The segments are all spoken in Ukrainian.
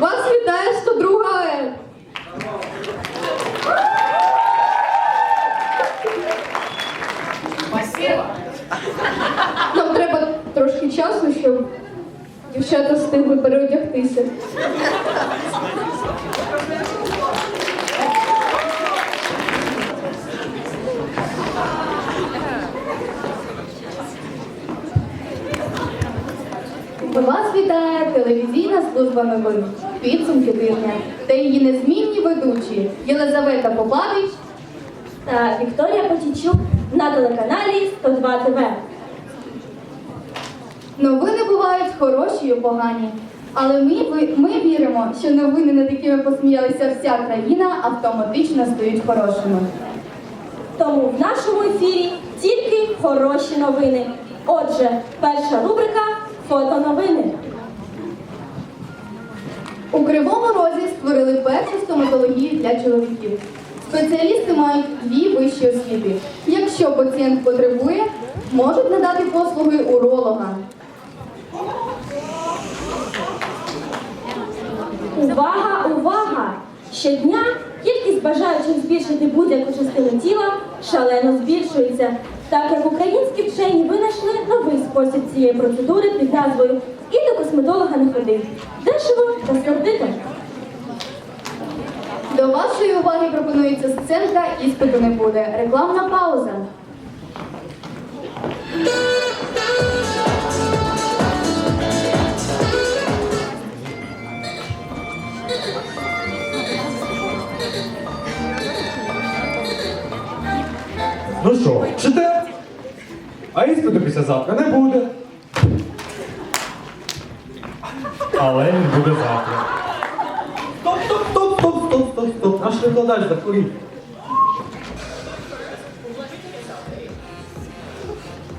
Вас вітає 102 АЕ. Нам треба трошки часу, щоб дівчата встигли переодягтися. Вас вітає телевізійна служба новин. Підсумки тижня та її незмінні ведучі Єлизавета Попавич та Вікторія Потічук на телеканалі 102 ТВ. Новини бувають хороші і погані. Але ми, ми віримо, що новини, над якими посміялася вся країна, автоматично стають хорошими. Тому в нашому ефірі тільки хороші новини. Отже, перша рубрика фотоновини. У Кривому Розі створили першу стоматологію для чоловіків. Спеціалісти мають дві вищі освіти. Якщо пацієнт потребує, можуть надати послуги уролога. Увага, увага! Щодня кількість бажаючих збільшити будь-яку частину тіла шалено збільшується, так як українські вчені винайшли новий спосіб цієї процедури під назвою І до косметолога не ходи. Дешево та сердито. До вашої уваги пропонується сценка іспиту не буде. Рекламна пауза. Ну що, вчите? А іспиту післязавтра не буде. Але він буде завтра. Стоп, стоп, стоп, стоп, стоп, стоп, стоп. Наш викладач захворів.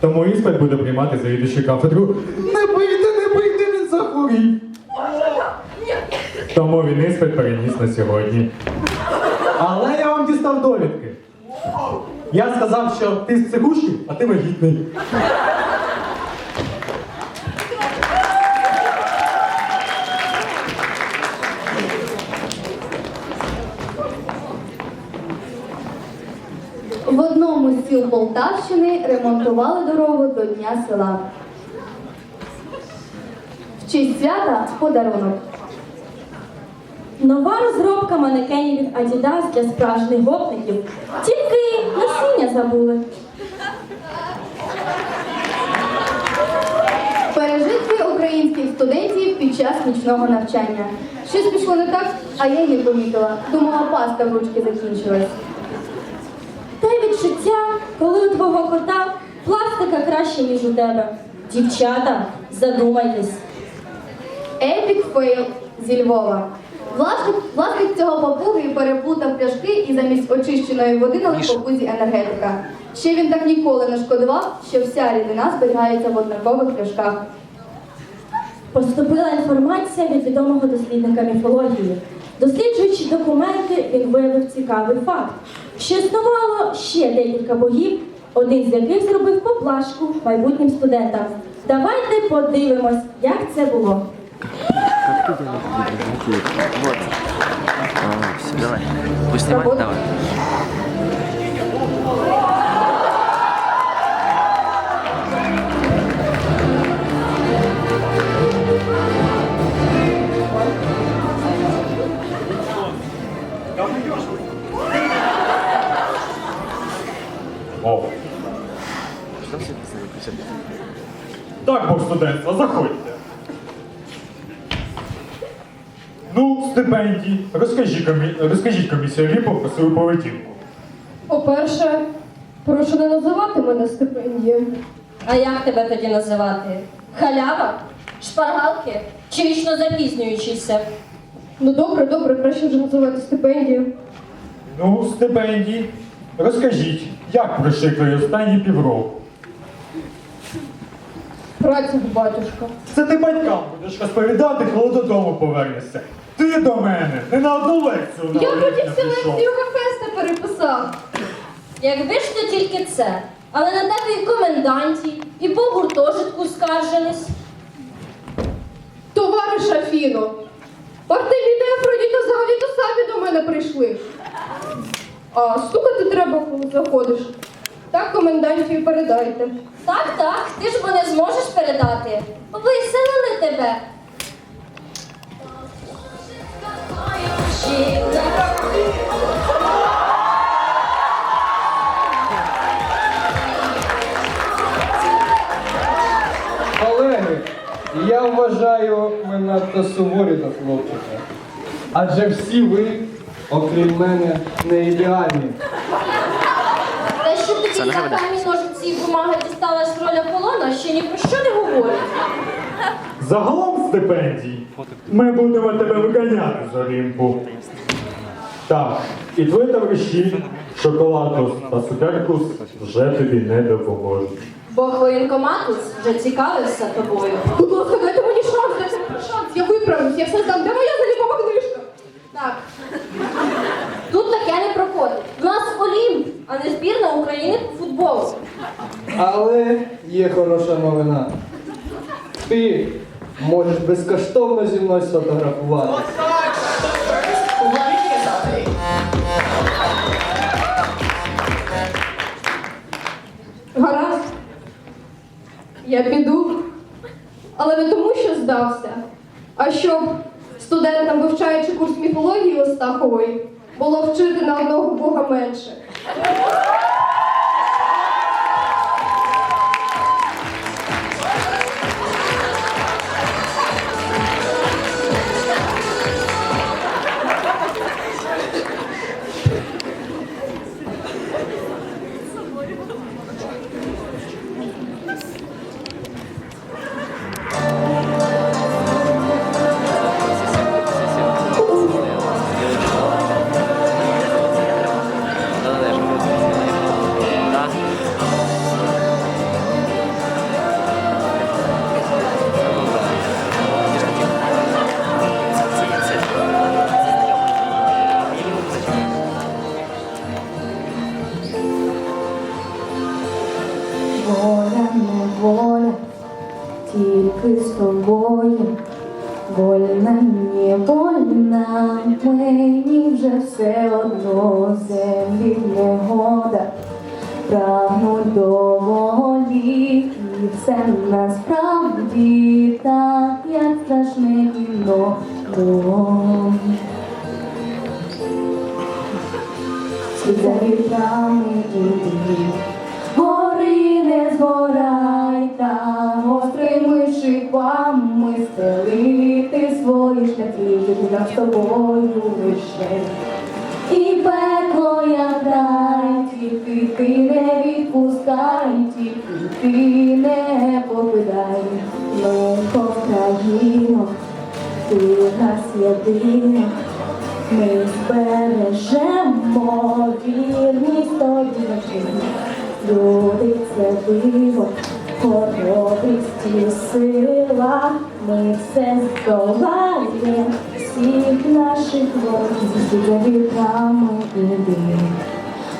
Тому іспит буде приймати завідуючий кафедру. Не бийте, не бийте, він захворів. Тому він іспит переніс на сьогодні. Але я вам дістав довідки. Я сказав, що ти з психушки, а ти вагітний. Полтавщини ремонтували дорогу до Дня села. В честь свята подарунок. Нова розробка манекенів від Adidas для справжніх гопників. Тільки насіння забули. Пережитки українських студентів під час нічного навчання. Щось пішло не так, а я не помітила. Думала, паста в ручки закінчилась. Те відчуття, коли у твого кота пластика краще, ніж у тебе. Дівчата, задумайтесь. Епік фейл зі Львова. Власник, власник цього папуги переплутав пляшки і замість очищеної води налив папузі енергетика. Ще він так ніколи не шкодував, що вся рідина зберігається в однакових пляшках. Поступила інформація від відомого дослідника міфології. Досліджуючи документи, він виявив цікавий факт, що існувало ще декілька богів, один з яких зробив поплашку майбутнім студентам. Давайте подивимось, як це було. Вот. А, все, давай. Снимать? Давай. Студентства, заходьте. Ну, стипендії. Розкажіть, комі... Розкажіть комісарі про свою поведінку. По-перше, прошу не називати мене стипендією. А як тебе тоді називати? Халява? Шпаргалки? Чи вічно запізнюючийся? Ну добре, добре, краще вже називати стипендію. Ну, стипендії. Розкажіть, як пройшли твої останні півроку? Праця, батюшка. Це ти батькам будеш розповідати, коли додому повернешся. Ти до мене, не на одну лекцію на Я не всю лекцію Гефеста переписав. Якби ж то тільки це. Але на тебе і коменданті, і по гуртожитку скаржились. Товариш Афіно, партиві та Афродіта взагалі то самі до мене прийшли. А стукати треба, коли заходиш. Так комендантів передайте. Так, так, ти ж бо зможеш передати. Виселили тебе. Колеги, я вважаю, ми надто суворі до хлопчика. Адже всі ви, окрім мене, не ідеальні. Це не за веде. камінь ножиці і бумага дісталась роль Аполлона, ще ні про що не говорить. Загалом стипендій. Ми будемо тебе виганяти з Олімпу. Так, і твої товариші, шоколадус та цукеркус вже тобі не допоможуть. Бог воєнкоматус вже цікавився тобою. Будь ласка, дайте мені шанс, дайте мені шанс. Я виправлюсь, я все здам. Де моя залікова книжка? Так, Тут таке не проходить. У нас Олімп, а не збірна України по футболу. Але є хороша новина. Ти можеш безкоштовно зі мною сфотографувати. гаразд. Я піду. Але не тому, що здався, а щоб студентам, вивчаючи курс міфології Остахової, було вчити на одного Бога менше. Thank you. Все насправді так, як страшне кіно. За вітрами іди, Гори не згорай, та гострими шипами стелити свої шляхи, нам з тобою лише. І пекло як рай, тільки ти не відпускай, тільки ти не єдина. Ми збережемо вірність тобі. Люди це диво, хоробрість і сила. Ми все здолаємо, всіх наших ворогів за вітрами іди.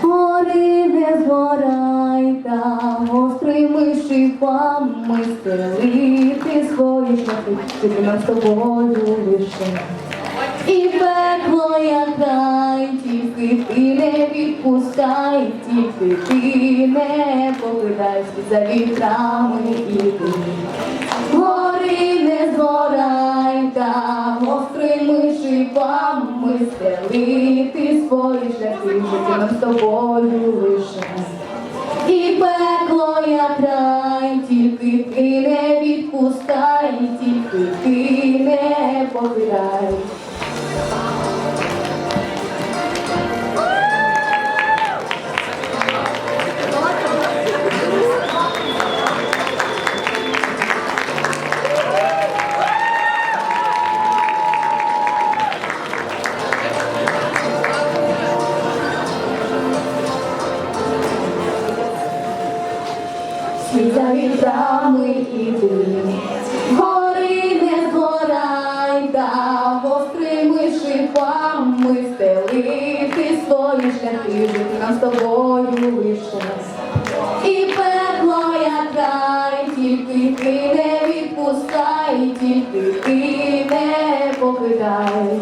Гори не згорай, та гострими шипами стелити свої шляхи, нам з тобою лише. І пекло як рай, тільки ти не відпускай, тільки ти не покидай за вітрами іди. Гори не згорай, та гострими шипами стелити свої шляхи, нам з тобою лише. І пекло як рай, тільки ти не відпускай, тільки ти не покидай. вітрами іди, гори не згорай, та вострими шипами стелити свої шляхи, нам з тобою лише. І пекло край, тільки ти не відпускай, тільки ти не покидай.